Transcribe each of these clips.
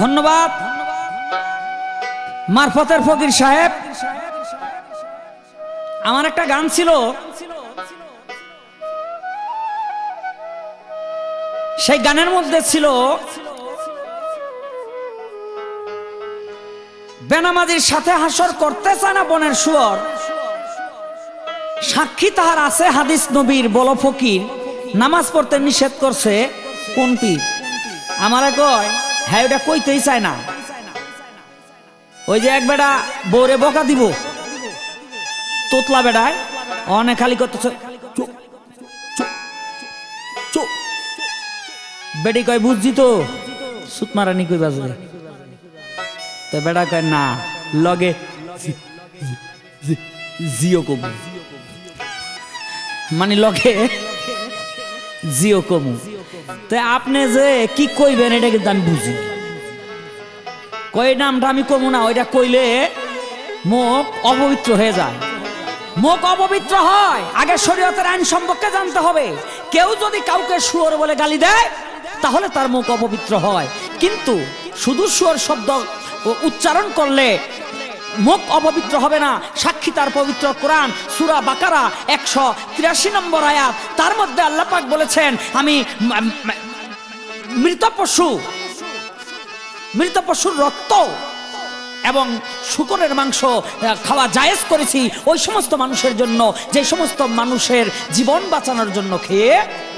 ধন্যবাদ। মারফতের ফকির সাহেব, আমার একটা গান ছিল। সেই গানের মধ্যে ছিল, বেনামাজির সাথে হাসর করতে চায় না বনের শুয়র। সাক্ষী তাহার আছে হাদিস নবীর, বল ফকির। নামাজ পড়তে নিষেধ করছে কোন পীর আমারে কয়। হ্যাঁ ওটা কইতেই চায় না। ওই যে এক বেটা বৌরে বকা দিব। তোতলা বেড়ায় অনেক খালি করতেছে। বেটি কয়, বুঝছি তো। সুত মারানি কই বাজবে তো বেটা কয়, না, লগে জিও কবু মানে লগে জিও কমু। তো আপনি যে কি কইবেন, এটা কিন্তু আমি বুঝি। কই নামটা আমি কমু না, ওইটা কইলে মুখ অপবিত্র হয়ে যায়। মুখ অপবিত্র হয়, আগে শরীয়তের আইন সম্পর্কে জানতে হবে। কেউ যদি কাউকে শুয়োর বলে গালি দেয়, তাহলে তার মুখ অপবিত্র হয়। কিন্তু শুধু শুয়োর শব্দ উচ্চারণ করলে মুখ অপবিত্র হবে না। সাক্ষী তার পবিত্র কোরআন, সুরা বাকারা, একশো তিরাশি নম্বর আয়াত। তার মধ্যে আল্লাহ পাক বলেছেন, আমি মৃত পশু, মৃত পশুর রক্ত এবং শুকরের মাংস খাওয়া জায়েজ করেছি। ওই সমস্ত মানুষের জন্য, যে সমস্ত মানুষের জীবন বাঁচানোর জন্য খেয়ে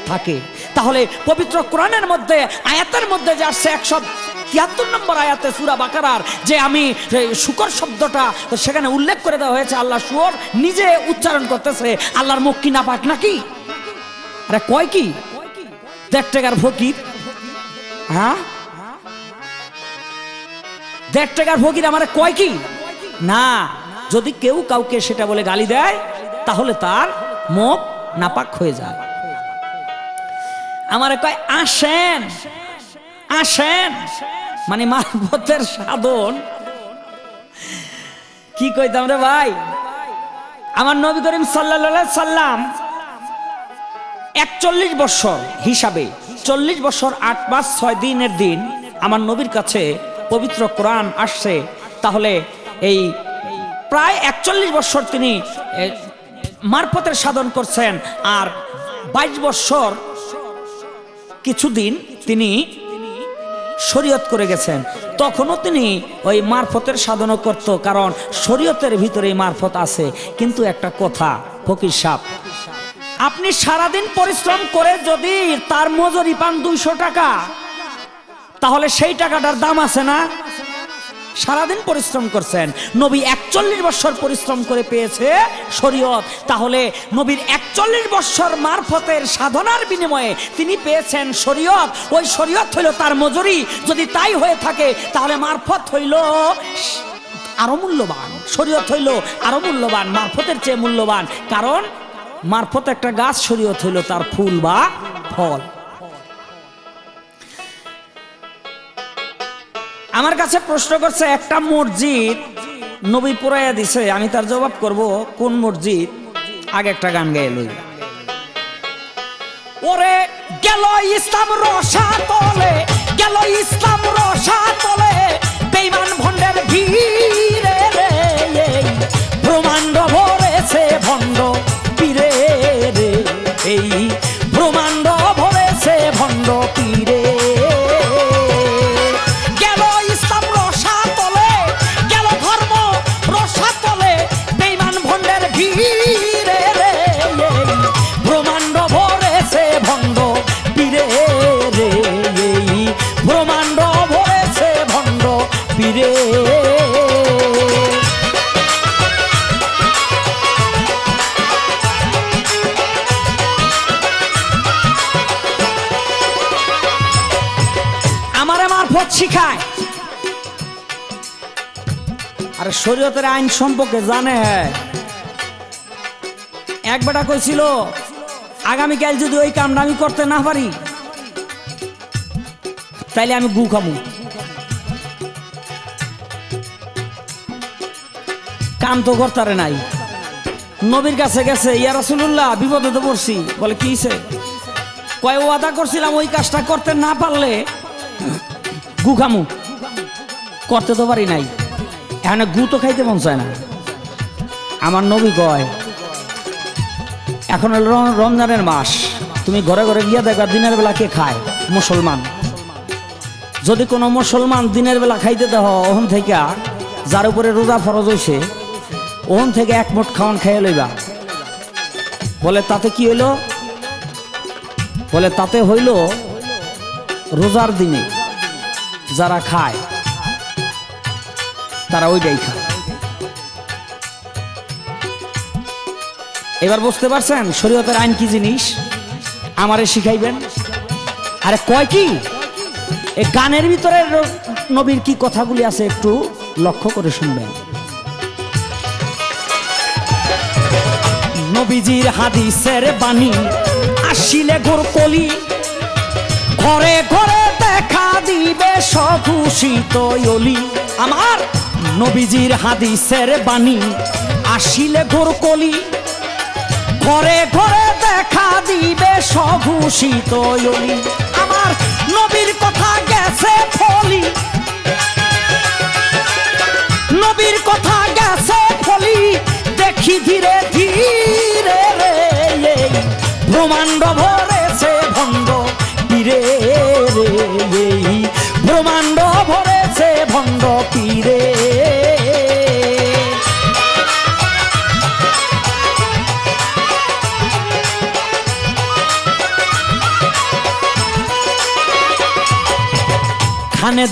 থাকে। তাহলে পবিত্র কোরআনের মধ্যে, আয়াতের মধ্যে যে আসছে একশো তিয়াত্তর নম্বর আয়াতে সুরা বাকারার, যে আমি শুকর শব্দটা সেখানে উল্লেখ করে দেওয়া হয়েছে, আল্লাহ শুয়োর নিজে উচ্চারণ করতেছে, আল্লাহর মুখ কি না পাক নাকি? আরে কয় কি? দেড় টাকার ফকির। হ্যাঁ? দেড় টাকার ফকির আমার কয় কি? না, যদি কেউ কাউকে সেটা বলে গালি দেয়, তাহলে তার মুখ নাপাক হয়ে যায়। আমারে কয়, আসেন আসেন। মানে মারফতের সাধন। কি কইতাম রে ভাই? আমার নবী করিম সাল্লাল্লাহু সাল্লাম একচল্লিশ বছর হিসাবে, চল্লিশ বছর আট মাস ছয় দিনের দিন আমার নবীর কাছে পবিত্র কোরআন আসছে। তাহলে এই প্রায় একচল্লিশ বছর তিনি মারফতের সাধন করছেন আর বাইশ বছর কিছুদিন তিনি শরীয়ত করে গেছেন। তখনও তিনি ওই মারফতের সাধনও করত, কারণ শরীয়তের ভিতরে মারফত আছে। কিন্তু একটা কথা, ফকির সাপ আপনি সারাদিন পরিশ্রম করে যদি তার মজুরি পান দুইশো টাকা, তাহলে সেই টাকাটার দাম আছে না? সারাদিন পরিশ্রম করছেন। নবী একচল্লিশ বছর পরিশ্রম করে পেয়েছে শরীয়ত। তাহলে নবীর একচল্লিশ বছর মারফতের সাধনার বিনিময়ে তিনি পেয়েছেন শরীয়ত। ওই শরীয়ত হইল তার মজুরি। যদি তাই হয়ে থাকে, তাহলে মারফত হইল আরও মূল্যবান। শরীয়ত হইল আরও মূল্যবান, মারফতের চেয়ে মূল্যবান। কারণ মারফত একটা গাছ শরীয়ত হইল তার ফুল বা ফল। আমার কাছে প্রশ্ন করছে, একটা মসজিদ নবী পুরাইয়া দিছে, আমি তার জবাব করব, কোন মসজিদ? আগে একটা গান গায়ে লই। ওরে গেল ইসলাম রসা তলে, গেল ইসলাম রসা তলে, বেইমান ভণ্ডের ভিড়ে রে ব্রহ্মাণ্ড ভরেছে ভণ্ড। এই ব্রহ্মাণ্ড ভরেছে ভণ্ড পীরে গেল ইসলাম রসা তলে, গেল ধর্ম রসা তলে, বেইমান ভণ্ডের ভিড়ে রে। ব্রহ্মাণ্ড ভরেছে ভণ্ড পীরে রে। ব্রহ্মাণ্ড ভরেছে ভণ্ড পীরে শিখায়। আরে শরীয়তের আইন সম্পর্কে জানে হ্যাঁ এক বেটা কইছিল, আগামীকাল যদি ওই কামটা আমি করতে না পারি, তাইলে আমি গু খামু। কাম তো করতারে নাই। নবীর কাছে গেছে, ইয়া রাসূলুল্লাহ, বিপদে তো পড়ছি। বলে, কি হইছে? কয় ওয়াদা করছিলাম, ওই কাজটা করতে না পারলে গু খামু। করতে তো পারি নাই। এখানে গু তো খাইতে মন চায় না। আমার নবী কয়, এখন রমজানের মাস। তুমি ঘরে ঘরে গিয়া দেখবা দিনের বেলা কে খায়? মুসলমান। যদি কোনো মুসলমান দিনের বেলা খাইতে দেহ ওখান থেকে যার উপরে রোজা ফরজ হইছে ওখান থেকে এক মুঠ খাওয়ান খাইয়ে লইবা। বলে, তাতে কি হইল? বলে, তাতে হইল রোজার দিনে যারা খায়, তারা ওইটাই খায়। এবার বুঝতে পারছেন শরীয়তের আইন কি জিনিস? আমারে শিখাইবেন। আরে কয় কি? এই গানের ভিতরে নবীর কি কথাগুলি আছে একটু লক্ষ্য করে শুনবেন। নবীজির হাদিসের বাণী, আসিলে গোর কলি, ঘরে ঘরে দেখা দিবে সঘোষিত অলি আমার নবীজির হাদিসের বাণী, আসিলে গোর কলি ঘরে ঘরে দেখা দিবে সঘোষিত অলি আমার নবীর কথা গেছে ফলি। নবীর কথা গেছে ফলি। দেখি ধীরে ধীরে রে ব্রহ্মাণ্ড ভরেছে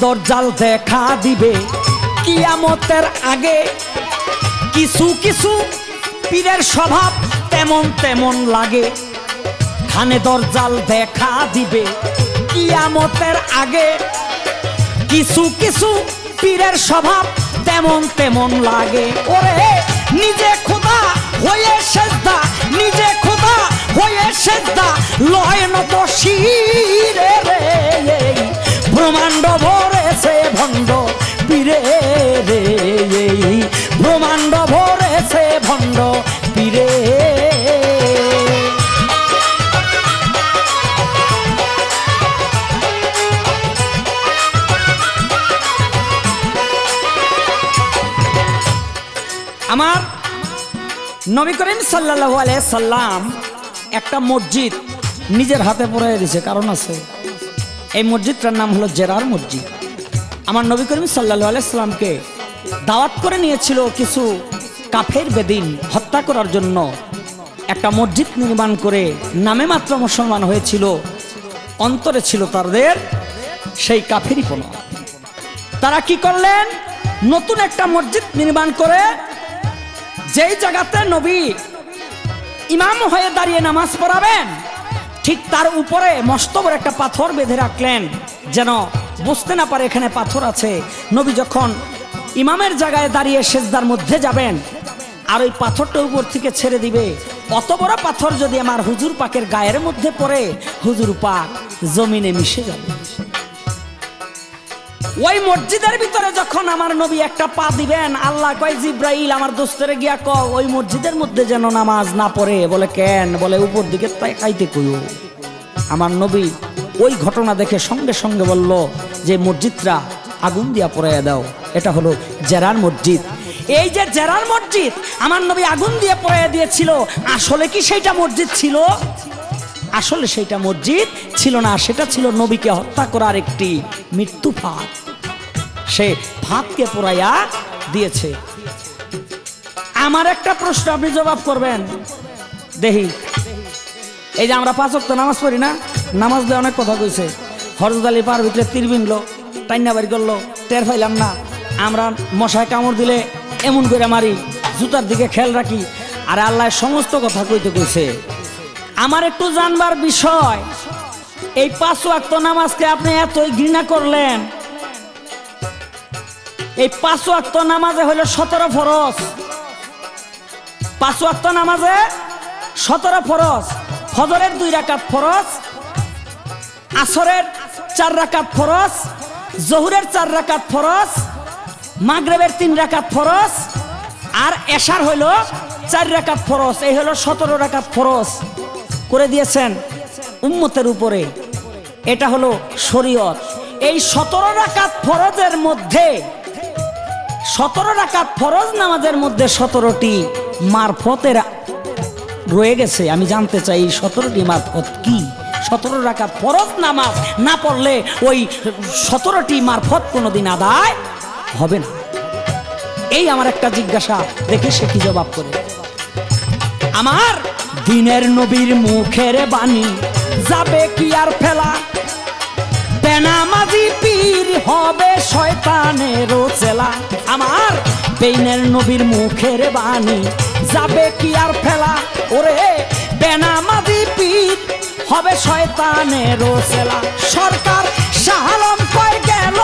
দরজাল দেখা দিবে কিয়ামতের আগে। কিছু কিছু পীরের স্বভাব তেমন তেমন লাগে। খানে দরজাল দেখা দিবে কিয়ামতের আগে। কিছু কিছু পীরের স্বভাব তেমন তেমন লাগে। ওরে নিজে খোদা হয়ে সেজদা, নিজে খোদা হয়ে সেজদা, লয় নত শিরে আমার নবী করিম আলাইহি সাল্লাম একটা মসজিদ নিজের হাতে পড়ে দিয়েছে কারণ আছে। এই মসজিদটার নাম হলো জেরার মসজিদ। আমার নবী করিম সাল্লাল্লাহু আলাইহি সাল্লামকে দাওয়াত করে নিয়েছিল কিছু কাফের বেদিন হত্যা করার জন্য। একটা মসজিদ নির্মাণ করে নামে মাত্র মুসলমান হয়েছিল, অন্তরে ছিল তাদের সেই কাফেরই কাফেরিপনা তারা কি করলেন? নতুন একটা মসজিদ নির্মাণ করে যেই জায়গাতে নবী ইমাম হয়ে দাঁড়িয়ে নামাজ পড়াবেন, ঠিক তার উপরে মস্ত একটা পাথর বেঁধে রাখলেন, যেন বুঝতে না পারে এখানে পাথর আছে। নবী যখন ইমামের জায়গায় দাঁড়িয়ে সেজদার মধ্যে যাবেন, আর ওই পাথরটা উপর থেকে ছেড়ে দিবে, অত বড় পাথর যদি আমার হুজুর পাকের গায়ের মধ্যে পড়ে, হুজুর পাক জমিনে মিশে যাবে। ওই মসজিদের ভিতরে যখন আমার নবী একটা পা দিবেন, আল্লাহ কয়, জিব্রাইল, আমার দোস্তরে গিয়া ক, ওই মসজিদের মধ্যে যেন নামাজ না পড়ে। বলে, কেন? বলে, উপর দিকে তাকাইতে কইও। আমার নবী ওই ঘটনা দেখে সঙ্গে সঙ্গে বলল, যে মসজিদটা আগুন দিয়া পড়াইয়া দাও, এটা হলো জেরার মসজিদ। এই যে জেরার মসজিদ, আমার নবী আগুন দিয়ে পড়াইয়া দিয়েছিল, আসলে কি সেইটা মসজিদ ছিল? আসলে সেইটা মসজিদ ছিল না, সেটা ছিল নবীকে হত্যা করার একটি মৃত্যু ফাঁদ। সে ফাঁদকে পোড়াইয়া দিয়েছে। আমার একটা প্রশ্ন, আপনি জবাব করবেন? দেখি এই যে আমরা পাঁচ ওয়াক্ত নামাজ পড়ি না, নামাজ দিয়ে অনেক কথা কইছে। হরজত আলী পার ভিতরে তীর বিনলো, টাইনা বাড়ি করল, টের পাইলাম না। আমরা মশায় কামড় দিলে এমন করে মারি, জুতার দিকে খেয়াল রাখি। আর আল্লাহ, সমস্ত কথা কইতে কইছে। আমার একটু জানবার বিষয়। এই পাঁচ ওয়াক্ত নামাজকে আপনি এতই ঘৃণা করলেন। এই পাঁচ ওয়াক্ত নামাজে হলো সতেরো ফরজ। পাঁচ ওয়াক্ত নামাজে সতেরো ফরজ। ফজরের দুই রাকাত ফরজ। আসরের চার রাকাত ফরজ। জহুরের চার রাকাত ফরজ। মাগরেবের তিন রাকাত ফরজ। আর এশার হইল চার রাকাত ফরজ। এই হলো সতেরো রাকাত ফরজ। করে দিয়েছেন উম্মতের উপরে। এটা হলো শরীয়ত। এই সতেরো রাকাত ফরজের মধ্যে, সতেরো রাকাত ফরজ নামাজের মধ্যে সতেরোটি মারফতের রয়ে গেছে। আমি জানতে চাই সতেরোটি মারফত কি? সতেরো রাকাত ফরজ নামাজ না পড়লে ওই সতেরোটি মারফত কোনোদিন আদায় হবে না। এই আমার একটা জিজ্ঞাসা, দেখে সে কি জবাব করে? আমার দিনের নবীর মুখের বাণী। যাবে কি আর ফেলা? বেনামাজি পীর হবে শয়তানেরও চেলা। আমার বেইনের নবীর মুখের বাণী। যাবে কি আর ফেলা? ওরে, বেনামাজি পীর হবে শয়তানেরও চেলা। সরকার শাহালম কয় গেল